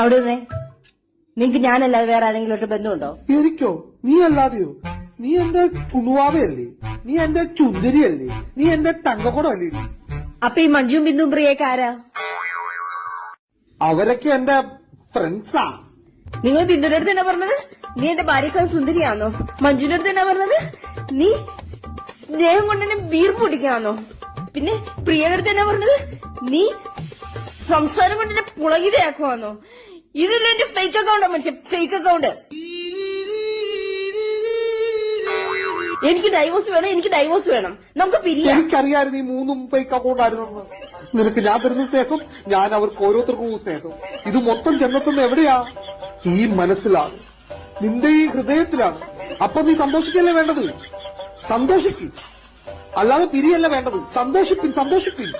അവിടെ നിന്നേ നിങ്ങക്ക് ഞാനല്ലാതെ വേറെ ആരെങ്കിലും ഒരു ബന്ധമുണ്ടോ? എനിക്കോ? നീ അല്ലാതെയോ? നീ എന്റെ കുണുവാവയല്ലേ? നീ എന്റെ ചുന്ദരിയല്ലേ? നീ എന്റെ തങ്കക്കുടമല്ലേ? അപ്പൊ ഈ മഞ്ജുവും ബിന്ദുവും പ്രിയൊക്കെ ആരാ? അവരൊക്കെ എന്റെ ഫ്രണ്ട്സാ നിങ്ങൾ ബിന്ദുവിന്റെ അടുത്ത് എന്നാ പറഞ്ഞത്? നീ എന്റെ ഭാര്യക്കാൾ സുന്ദരിയാണോ മഞ്ജുവിന്റെ അടുത്ത് എന്നാ പറഞ്ഞത്? നീ സ്നേഹം കൊണ്ട് എന്നെ വീർപ്പ് പിടിക്കാന്നോ പിന്നെ പ്രിയയുടെ അടുത്ത് എന്നാ പറഞ്ഞത്? നീ സംസാരം കൊണ്ട് എന്നെ പുളകിതയാക്കുവാന്നോ? ഇതല്ല എന്റെ ഫേക്ക് അക്കൗണ്ടാ മനുഷ്യ ഫേക്ക് അക്കൗണ്ട് എനിക്ക് ഡൈവോഴ്സ് വേണം എനിക്ക് ഡൈവോഴ്സ് വേണം. നമുക്ക് പിരിയാം. എനിക്കറിയായിരുന്നു ഈ മൂന്നും ഫേക്ക് അക്കൗണ്ട് ആയിരുന്നെന്ന്. നിനക്ക് ഞാൻ തരുന്ന സ്നേഹം ഞാൻ അവർക്ക് ഓരോരുത്തർക്കും സ്നേഹം. ഇത് മൊത്തം ചെന്നെത്തുന്ന എവിടെയാ? ഈ മനസ്സിലാണ്. നിന്റെ ഈ ഹൃദയത്തിലാണ്. അപ്പൊ നീ സന്തോഷിക്കല്ലേ വേണ്ടത്? സന്തോഷിക്കും. അല്ലാതെ പിരിയല്ല വേണ്ടത്. സന്തോഷിപ്പിൻ സന്തോഷിപ്പിൻ.